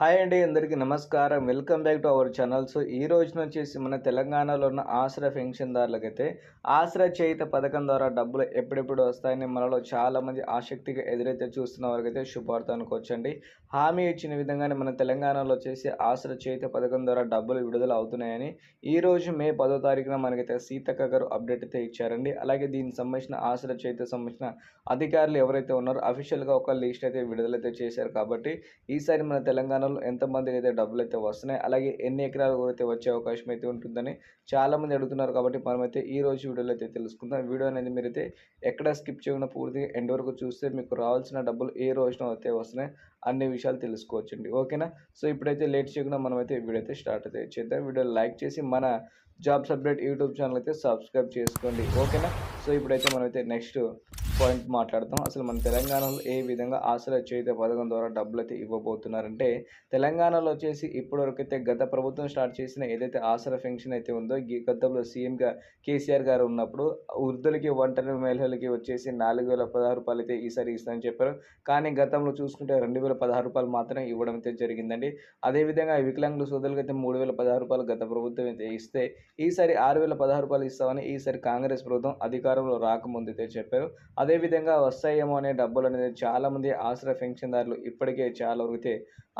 Hi అండి అందరికీ నమస్కారం. Welcome back to our channel. So ఈ రోజున వచ్చేసి మన తెలంగాణలో ఉన్న ఆశ్ర పెన్షన్దారులకైతే ఆశ్రయ చేయిత పథకం ద్వారా డబ్బులు ఎప్పుడెప్పుడు వస్తాయని మనలో చాలామంది ఆసక్తిగా ఎదురైతే చూస్తున్న వారికైతే శుభార్త అనుకోవచ్చండి. హామీ ఇచ్చిన విధంగానే మన తెలంగాణలో వచ్చేసి ఆశ్రయ చేయిత పథకం ద్వారా డబ్బులు విడుదల అవుతున్నాయని ఈ రోజు మే పదో తారీఖున మనకైతే సీతక్క గారు అప్డేట్ అయితే ఇచ్చారండి. అలాగే దీనికి సంబంధించిన ఆశ్రయ చేయిత సంబంధించిన అధికారులు ఎవరైతే ఉన్నారో అఫీషియల్గా ఒక లిస్ట్ అయితే విడుదలైతే చేశారు. కాబట్టి ఈసారి మన తెలంగాణ తెలంగాణలో ఎంతమందికి అయితే డబ్బులు అయితే వస్తున్నాయి అలాగే ఎన్ని ఎకరాలు అయితే వచ్చే అవకాశం అయితే ఉంటుందని చాలామంది అడుగుతున్నారు కాబట్టి మనమైతే ఈ రోజు వీడియోలో అయితే తెలుసుకుందాం. వీడియో అనేది మీరైతే ఎక్కడ స్కిప్ చేయకుండా పూర్తిగా ఎండ్ వరకు చూస్తే మీకు రావాల్సిన డబ్బులు ఏ రోజున అయితే వస్తున్నాయి అన్ని విషయాలు తెలుసుకోవచ్చండి. ఓకేనా? సో ఇప్పుడైతే లేట్ చేయకుండా మనమైతే వీడియో అయితే స్టార్ట్ అయితే చేద్దాం. వీడియో లైక్ చేసి మన జాబ్స్ అప్డేట్ యూట్యూబ్ ఛానల్ అయితే సబ్స్క్రైబ్ చేసుకోండి. ఓకేనా? సో ఇప్పుడైతే మనమైతే నెక్స్ట్ పాయింట్ మాట్లాడతాం. అసలు మన తెలంగాణలో ఏ విధంగా ఆశల చేత పథకం ద్వారా డబ్బులు అయితే ఇవ్వబోతున్నారంటే తెలంగాణలో వచ్చేసి ఇప్పటివరకు అయితే గత ప్రభుత్వం స్టార్ట్ చేసిన ఏదైతే ఆసరా పెన్షన్ అయితే ఉందో ఈ గతంలో సీఎంగా కేసీఆర్ గారు ఉన్నప్పుడు వృద్ధులకి ఒంటరి మహిళలకి వచ్చేసి నాలుగు వేల పదహారు రూపాయలు అయితే ఈసారి ఇస్తామని చెప్పారు. కానీ గతంలో చూసుకుంటే రెండు వేల పదహారు రూపాయలు మాత్రమే ఇవ్వడం అయితే జరిగిందండి. అదేవిధంగా వికలాంగుల సోదరులకు అయితే మూడు వేల పదహారు రూపాయలు గత ప్రభుత్వం అయితే ఇస్తే ఈసారి ఆరు వేల పదహారు రూపాయలు ఇస్తామని ఈసారి కాంగ్రెస్ ప్రభుత్వం అధికారంలో రాకముందు అయితే చెప్పారు. అదేవిధంగా వస్తాయేమో అనే డబ్బులు అనేది చాలామంది ఆశ్రయ పెన్షన్దారులు ఇప్పటికే చాలా వరకు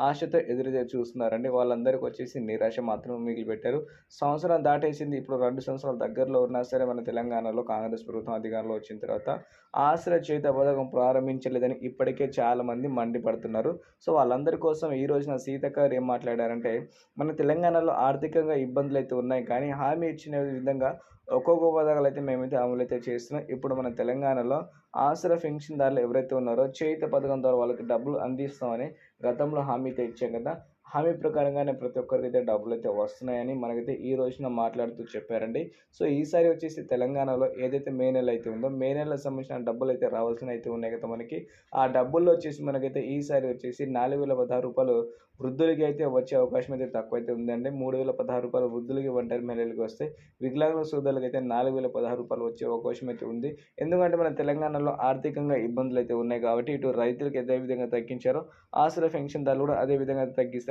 ఆశతో ఎదురుదే చూస్తున్నారండి. వాళ్ళందరికీ వచ్చేసి నిరాశ మాత్రమే మిగిలిపెట్టారు. సంవత్సరం దాటేసింది. ఇప్పుడు రెండు సంవత్సరాల దగ్గరలో ఉన్నా సరే మన తెలంగాణలో కాంగ్రెస్ ప్రభుత్వం అధికారంలో వచ్చిన తర్వాత ఆశ్రయ చేత పథకం ప్రారంభించలేదని ఇప్పటికే చాలామంది మండిపడుతున్నారు. సో వాళ్ళందరి కోసం ఈ రోజున సీతక్క ఏం మాట్లాడారంటే మన తెలంగాణలో ఆర్థికంగా ఇబ్బందులు అయితే ఉన్నాయి. కానీ హామీ ఇచ్చిన విధంగా ఒక్కొక్క పథకాలు అయితే మేమైతే అమలు అయితే చేస్తున్నాం. ఇప్పుడు మన తెలంగాణలో ఆసరా పెన్షన్దారులు ఎవరైతే ఉన్నారో చేయుత పథకం ద్వారా వాళ్ళకి డబ్బులు అందిస్తామని గతంలో హామీ అయితే ఇచ్చాం కదా. హామీ ప్రకారంగానే ప్రతి ఒక్కరికైతే డబ్బులు అయితే వస్తున్నాయని మనకైతే ఈ రోజున మాట్లాడుతూ చెప్పారండి. సో ఈసారి వచ్చేసి తెలంగాణలో ఏదైతే మే నెల అయితే ఉందో మే నెలకు సంబంధించిన డబ్బులు అయితే రావాల్సిన అయితే ఉన్నాయి కదా మనకి. ఆ డబ్బుల్లో వచ్చేసి మనకైతే ఈసారి వచ్చేసి నాలుగు వేల పదహారు రూపాయలు వృద్ధులకి అయితే వచ్చే అవకాశం అయితే తక్కువైతే ఉందండి. మూడు వేల పదహారు రూపాయలు వృద్ధులకి ఒంటరి మహిళలకి వస్తే వికలాంగుల సోదరులకు అయితే నాలుగు వేల పదహారు రూపాయలు వచ్చే అవకాశం అయితే ఉంది. ఎందుకంటే మన తెలంగాణలో ఆర్థికంగా ఇబ్బందులు అయితే ఉన్నాయి కాబట్టి ఇటు రైతులకు అదే విధంగా తగ్గించారో ఆశ్రయ పెన్షన్దారులు కూడా అదే విధంగా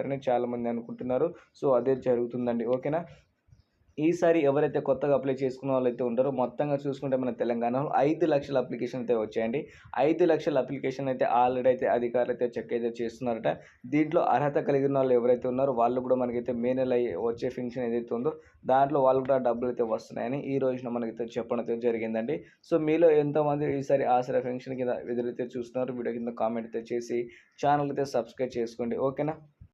తగ్గిస్తారని చాలామంది అనుకుంటున్నారు. సో అదే జరుగుతుందండి. ఓకేనా? ఈసారి ఎవరైతే కొత్తగా అప్లై చేసుకున్న వాళ్ళు అయితే ఉంటారో మొత్తంగా చూసుకుంటే మన తెలంగాణలో ఐదు లక్షల అప్లికేషన్ అయితే వచ్చాయండి. ఐదు లక్షల అప్లికేషన్ అయితే ఆల్రెడీ అయితే అధికారులు అయితే చెక్ అయితే చేస్తున్నారట. దీంట్లో అర్హత కలిగిన వాళ్ళు ఎవరైతే ఉన్నారో వాళ్ళు కూడా మనకైతే మే నెల వచ్చే ఫంక్షన్ ఏదైతే ఉందో దాంట్లో వాళ్ళు కూడా డబ్బులు అయితే వస్తున్నాయని ఈ రోజున మనకైతే చెప్పడం అయితే జరిగిందండి. సో మీలో ఎంతోమంది ఈసారి ఆసరా ఫంక్షన్ కింద ఎదురైతే చూస్తున్నారు వీడియో కింద కామెంట్ అయితే చేసి ఛానల్ అయితే సబ్స్క్రైబ్ చేసుకోండి. ఓకేనా?